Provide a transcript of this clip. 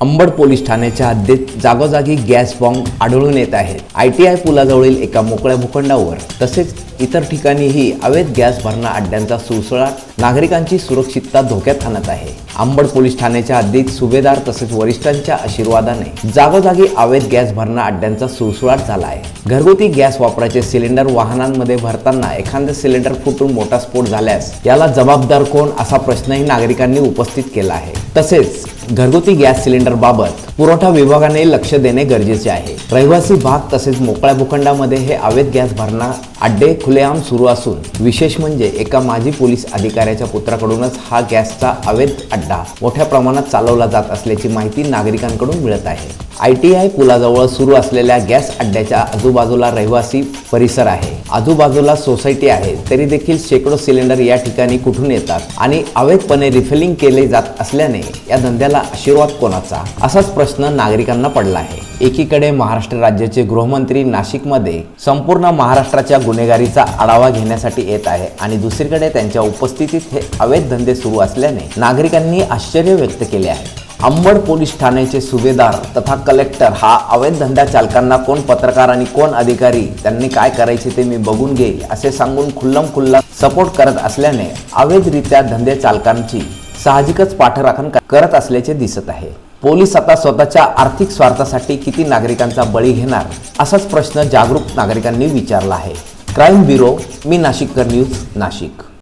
Ambad police ठाण्याच्या हद्दीत जागोजागी गॅस बॉम्ब आढळून येत आहेत. आय टी आय पुलाजवळील एका मोकळ्या भूखंडावर तसेच इतर ठिकाणीही अवैध गॅस भरणा अड्ड्यांचा सुळसुळाट नागरिकांची सुरक्षितता धोक्यात आणत आहे. अंबड पोलीस ठाण्याच्या हद्दीत सुभेदार तसेच वरिष्ठांच्या आशीर्वादाने जागोजागी अवैध गॅस भरणा अड्ड्यांचा सुळसुळाट झाला आहे. घरगुती गॅस वापराचे सिलेंडर वाहनांमध्ये भरताना एखादं सिलेंडर फुटून मोठा स्फोट झाल्यास याला जबाबदार कोण असा प्रश्नही नागरिकांनी उपस्थित केला आहे. तसेच घरगुती गॅस सिलेंडर बाबत पुरवठा विभागाने लक्ष देणे गरजेचे आहे. रहिवासी भाग तसेच मोकळ्या भूखंडामध्ये हे अवैध गॅस भरणा अड्डे खुलेआम सुरू असून विशेष म्हणजे एका माजी पोलीस अधिकाऱ्याच्या पुत्राकडूनच हा गॅसचा अवैध अड्डा मोठ्या प्रमाणात चालवला जात असल्याची माहिती नागरिकांकडून मिळत आहे. आय टी आय पुलाजवळ सुरू असलेल्या गॅस अड्ड्याच्या आजूबाजूला रहिवासी परिसर आहे. आजूबाजूला सोसायटी आहे तरी देखील शेकडो सिलेंडर या ठिकाणी कुठून येतात आणि अवैधपणे रिफिलिंग केले जात असल्याने या धंद्याला आशीर्वाद कोणाचा? असाच प्रश्न नागरिकांना पडला आहे. एकीकडे महाराष्ट्र राज्याचे गृहमंत्री नाशिकमध्ये संपूर्ण महाराष्ट्राच्या गुन्हेगारीचा आढावा घेण्यासाठी येत आहे आणि दुसरीकडे त्यांच्या उपस्थितीत हे अवैध धंदे सुरू असल्याने नागरिकांनी आश्चर्य व्यक्त केले आहे. अंबड पोलीस ठाण्याचे सुभेदार तथा कलेक्टर हा अवैध धंदा चालकांना कोण पत्रकार आणि कोण अधिकारी त्यांनी काय करायचे ते मी बघून घेईल असे सांगून खुल्लम खुल्ला सपोर्ट करत असल्याने अवैधरित्या धंदे चालकांची साहजिकच पाठराखण करत असल्याचे दिसत आहे. पोलीस आता स्वतःच्या आर्थिक स्वार्थासाठी किती नागरिकांचा बळी घेणार असाच प्रश्न जागरूक नागरिकांनी विचारला आहे. क्राईम ब्युरो मी नाशिककर न्यूज नाशिक.